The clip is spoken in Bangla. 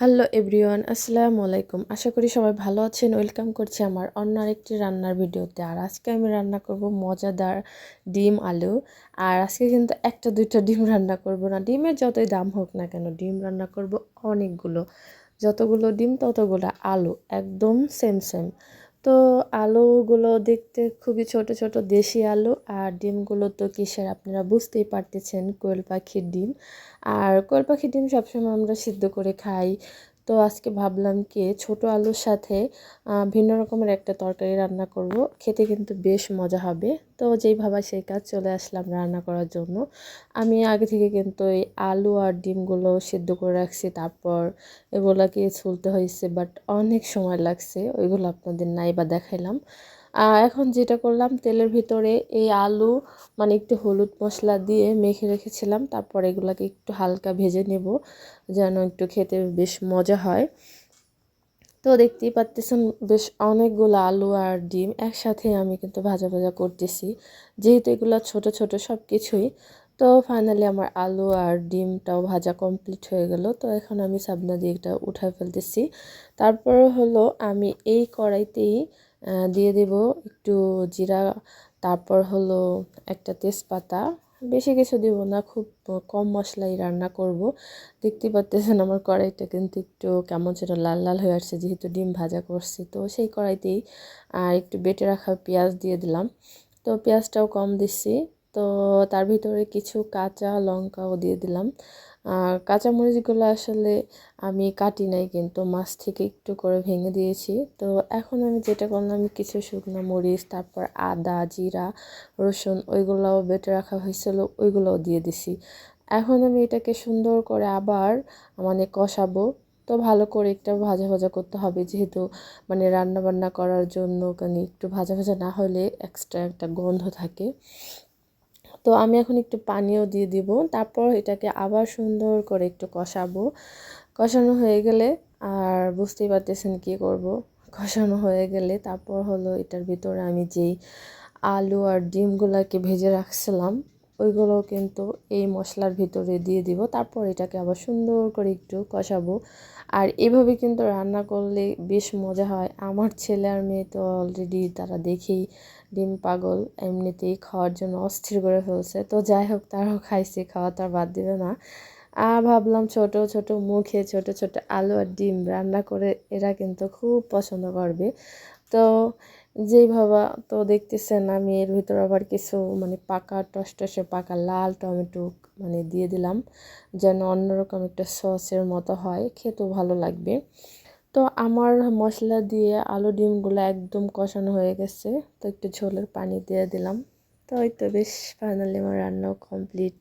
হ্যালো এভরিওয়ান, আসসালামু আলাইকুম। আশা করি সবাই ভালো আছেন। ওয়েলকাম করছি আমার অন্য আরেকটি রান্নার ভিডিওতে। আর আজকে আমি রান্না করব মজাদার ডিম আলু। আর আজকে কিন্তু একটা দুইটা ডিম রান্না করব না। ডিমের যতই দাম হোক না কেন, ডিম রান্না করব অনেকগুলো। যতগুলো ডিম, ততগুলো আলু। একদম সেম সেম তো আলুগুলো দেখতে খুবই ছোট ছোট দেশি আলু। আর ডিমগুলো তো কিসের আপনারা বুঝতেই পারতেছেন, কোয়েল পাখির ডিম। আর কোয়েল পাখির ডিম সবসময় আমরা সিদ্ধ করে খাই। তো আজকে ভাবলাম কি, ছোট আলুর সাথে ভিন্ন রকমের একটা তরকারি রান্না করব। খেতে কিন্তু বেশ মজা হবে। তো যেই ভাবা সেই কাজ চলে আসলাম রান্না করার জন্য। আমি আগে থেকে কিন্তু এই আলু আর ডিমগুলো সেদ্ধ করে রাখছি, তারপর এগুলোকে ছুলতে হয়েছে বাট অনেক সময় লাগছে, ওইগুলো আপনাদের নাই বা দেখাইলাম। এখন যেটা করলাম, তেলের ভিতরে এই আলু মানে একটু হলুদ মশলা দিয়ে মেখে রেখেছিলাম। তারপর এগুলাকে একটু হালকা ভেজে নেব যেন একটু খেতে বেশ মজা হয়। তো দেখতেই পাচ্তেছেন, বেশ অনেকগুলো আলু আর ডিম একসাথে আমি কিন্তু ভাজা ভাজা করতেছি। যেহেতু এগুলো ছোট ছোট সব কিছুই তো ফাইনালি আমার আলু আর ডিমটাও ভাজা কমপ্লিট হয়ে গেল। তো এখন আমি সাবনা দিয়ে এটা উঠায় ফেলতেছি। তারপর হলো আমি এই কড়াইতেই দিয়ে দেব একটু জিরা, তারপর হলো একটা তেজপাতা। বেশি কিছু দিব না, খুব কম মশলাই রান্না করব। দেখতে পাচ্তেছেন আমার কড়াইটা কিন্তু একটু কেমন যেন লাল লাল হয়ে আসছে, যেহেতু ডিম ভাজা করছি। তো সেই কড়াইতেই আর একটু বেটে রাখা পেঁয়াজ দিয়ে দিলাম। তো পেঁয়াজটাও কম দিচ্ছি। তো তার ভিতরে কিছু কাঁচা লঙ্কাও দিয়ে দিলাম। কাঁচামরিচগুলো আসলে আমি কাটি নাই কিন্তু মাছ থেকে একটু করে ভেঙে দিয়েছি। তো এখন আমি যেটা করলাম কিছু শুকনো মরিচ, তারপর আদা, জিরা, রসুন ওইগুলোও বেটে রাখা হয়েছিল, ওইগুলোও দিয়ে দিছি। এখন আমি এটাকে সুন্দর করে আবার মানে কষাবো। তো ভালো করে একটা ভাজা ভাজা করতে হবে, যেহেতু মানে রান্না বান্না করার জন্য কারণ একটু ভাজা ভাজা না হলে এক্সট্রা একটা গন্ধ থাকে। তো আমি এখন একটু পানিও দিয়ে দিব। তারপর এটাকে আবার সুন্দর করে একটু কষাবো। কষানো হয়ে গেলে আর বুঝতেই পারতেছেন কী করব। কষানো হয়ে গেলে তারপর হলো এটার ভিতরে আমি যেই আলু আর ডিমগুলোকে ভেজে রাখছিলাম ওইগুলো কিন্তু এই মশলার ভিতরে দিয়ে দিব। তারপর এটাকে আবার সুন্দর করে একটু কষাবো। আর এভাবে কিন্তু রান্না করলে বেশ মজা হয়। আমার ছেলে আর মেয়ে তো অলরেডি তারা দেখেই ডিম পাগল, এমনিতেই খাওয়ার জন্য অস্থির করে ফেলছে। তো যাই হোক, তারাও খাইছে, খাওয়া তার বাদ দেবে না। আর ভাবলাম ছোট ছোট মুখে ছোট ছোট আলু আর ডিম রান্না করে এরা কিন্তু খুব পছন্দ করবে। তো যেই ভাবা তো দেখতেছেন আমি এর ভিতর আবার কিছু মানে পাকা টসটসে পাকা লাল টমেটো মানে দিয়ে দিলাম, যেন অন্যরকম একটা সসের মতো হয়, খেতেও ভালো লাগবে। তো আমার মশলা দিয়ে আলু ডিমগুলো একদম কষানো হয়ে গেছে, তো একটু ঝোলের পানি দিয়ে দিলাম। তো ওই তো বেশ ফাইনালি আমার রান্নাও কমপ্লিট